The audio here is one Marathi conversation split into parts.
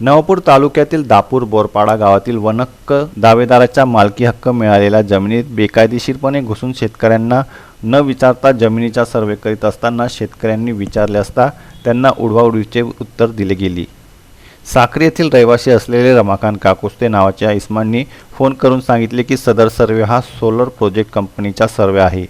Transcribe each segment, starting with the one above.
नवापूर तालुक्यातील दापूर बोरपाडा गावातील वनहक्क दावेदाराच्या मालकी हक्क मिळालेल्या जमिनीत बेकायदेशीरपणे घुसून शेतकऱ्यांना न विचारता जमिनीचा सर्वे करीत असताना शेतकऱ्यांनी विचारले असता त्यांना उडवाउडवीचे उत्तर दिले गेली. साक्री येथील रहिवासी असलेले रमाकांत काकुस्ते नावाच्या इस्मांनी फोन करून सांगितले की सदर सर्वे हा सोलर प्रोजेक्ट कंपनीचा सर्वे आहे.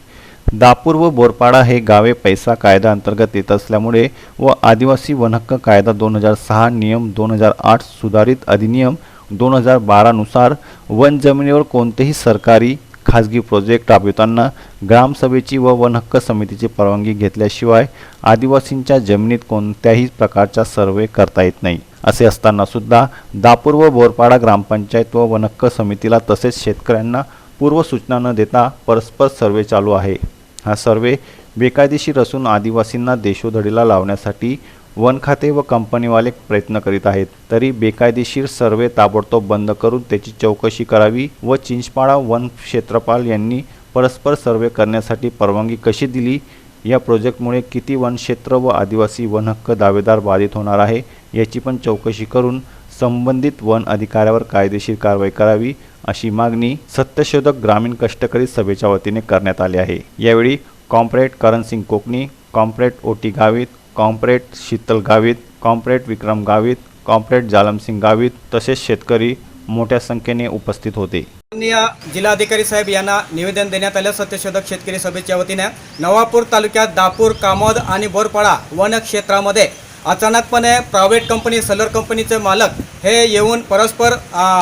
दापूर व बोरपाडा हे गावे पैसा कायदा अंतर्गत येत असल्यामुळे व आदिवासी वनहक्क कायदा दोन हजार सहा नियम दोन हजार आठ सुधारित अधिनियम दोन हजार बारानुसार वन जमिनीवर कोणतेही सरकारी खाजगी प्रोजेक्ट राबविताना ग्रामसभेची व वनहक्क समितीची परवानगी घेतल्याशिवाय आदिवासींच्या जमिनीत कोणत्याही प्रकारचा सर्वे करता येत नाही. असे असताना सुद्धा दापूर व बोरपाडा ग्रामपंचायत व वनहक्क समितीला तसेच शेतकऱ्यांना पूर्वसूचना न देता परस्पर सर्वे चालू आहे. हा सर्वे बेकायदेशीर असून आदिवासींना देशोधडीला लावण्यासाठी वन खाते व कंपनीवाले प्रयत्न करीत आहेत. तरी बेकायदेशीर सर्वे ताबडतोब बंद करून त्याची चौकशी करावी व चिंचपाडा वन क्षेत्रपाल यांनी परस्पर सर्वे करण्यासाठी परवानगी कशी दिली? या प्रोजेक्टमुळे किती वनक्षेत्र व आदिवासी वनहक्क दावेदार बाधित होणार आहे? याची पण चौकशी करून संबंधित वन अधिकाऱ्यावर कायदेशीर कारवाई करावी अशी मागणी सत्यशोधक ग्रामीण कष्टकरी सभेच्या वतीने करण्यात आली आहे. यावेळी कॉम्प्रेट करणसिंग कोकणी कॉम्प्रेट ओटी गावित कॉम्प्रेट शीतल गावित कॉम्प्रेट विक्रम गावित कॉम्प्रेट जालमसिंग गावित तसेच शेतकरी मोठ्या संख्येने उपस्थित होते. माननीय जिल्हाधिकारी साहेब यांना निवेदन देण्यात आलं. सत्यशोधक शेतकरी सभेच्या वतीने नवापूर तालुक्यात दापूर कामोद आणि बोरपाडा वन क्षेत्रामध्ये अचानकपणे प्रायव्हेट कंपनी सलर कंपनीचे मालक हे येऊन परस्पर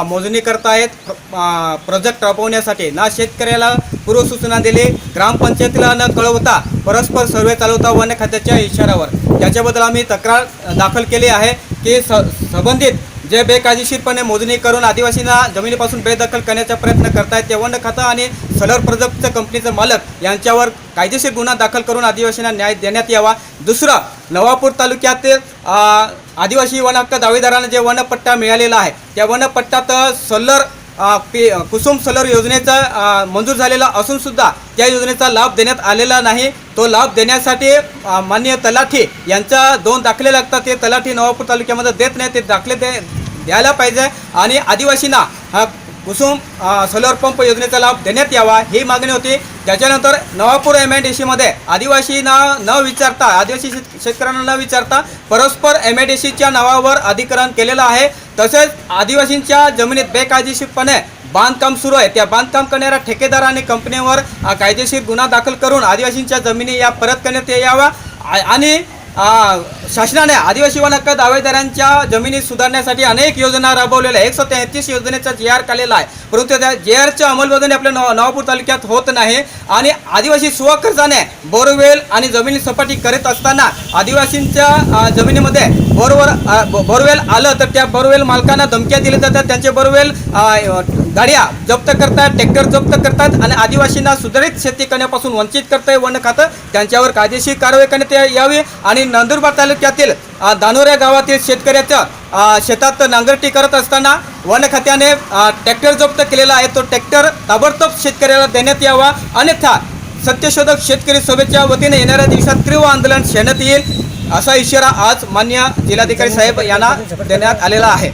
मोजणी करतायत प्रोजेक्ट राबवण्यासाठी. ना शेतकऱ्याला पूर्वसूचना दिली ग्रामपंचायतीला न कळवता परस्पर सर्वे चालवता वन खात्याच्या इशाऱ्यावर. याच्याबद्दल आम्ही तक्रार दाखल केली आहे की स संबंधित जे बेकायदेशीरपणे मोजणी करून आदिवासींना जमिनीपासून बेदखल करण्याचा प्रयत्न करतायत ते वन खातं आणि सलर प्रोजेक्टचं कंपनीचं मालक यांच्यावर कायदेशीर गुन्हा दाखल करून आदिवासींना न्याय देण्यात यावा. दुसरं नवापूर तालुक्यातील आदिवासी वनहक्क दावेदारांना जे वनपट्टा मिळालेला आहे त्या वनपट्ट्यात सोलर आ, पी कुसुम सोलर योजनेचा मंजूर झालेला असून सुद्धा त्या योजनेचा लाभ देण्यात आलेला नाही. तो लाभ देण्यासाठी मान्य माननीय तलाठी यांचा दोन दाखले लागतात. ते तलाठी नवापूर तालुक्यामध्ये देत नाही ते दाखले ते द्यायला पाहिजे. आणि आदिवासींना हा कुसुम सोलर पंप योजनेचा लाभ देण्यात यावा ही मागणी होती. त्याच्यानंतर नवापूर एम आय डी सीमध्ये आदिवासींना न विचारता आदिवासी शेतकऱ्यांना न विचारता परस्पर एम आय डी सीच्या नावावर अधिकरण केलेलं आहे. तसेच आदिवासींच्या जमिनीत बेकायदेशीरपणे बांधकाम सुरू आहे. त्या बांधकाम करणाऱ्या ठेकेदार आणि कंपनीवर कायदेशीर गुन्हा दाखल करून आदिवासींच्या जमिनी या परत करण्यात यावा. आणि शासनाने आदिवासी वन हक्क दावेदारांच्या जमिनी सुधारण्यासाठी अनेक योजना राबवलेल्या आहेत. एकशे तेहतीस योजनेचा जे आर काढलेला आहे. परंतु त्या जे आरच्या अंमलबजावणी आपल्या नव नवापूर तालुक्यात होत नाही आणि आदिवासी स्वखर्चाने बोरवेल आणि जमिनी सपाटी करत असताना आदिवासींच्या जमिनीमध्ये बोरवर बोरवेल आलं तर त्या बोरवेल मालकांना धमक्या दिल्या जातात. त्यांचे बोरवेल गाड्या जप्त करतात ट्रॅक्टर जप्त करतात आणि आदिवासींना सुधारित शेती करण्यापासून वंचित करतंय वन खातं. त्यांच्यावर कायदेशीर कारवाई करण्यात यावी आणि नंदुरबार तालुक्यातील दानोऱ्या गावातील शेतकऱ्याचं शेतात नांगरटी करत असताना वन खात्याने ट्रॅक्टर जप्त केलेला आहे. तो ट्रॅक्टर ताबडतोब शेतकऱ्याला देण्यात यावा. अन्यथा सत्यशोधक शेतकरी सभेच्या वतीने येणाऱ्या दिवसात तीव्र आंदोलन शेण्यात येईल असा इशारा आज मान्य जिल्हाधिकारी साहेब यांना देण्यात आलेला आहे.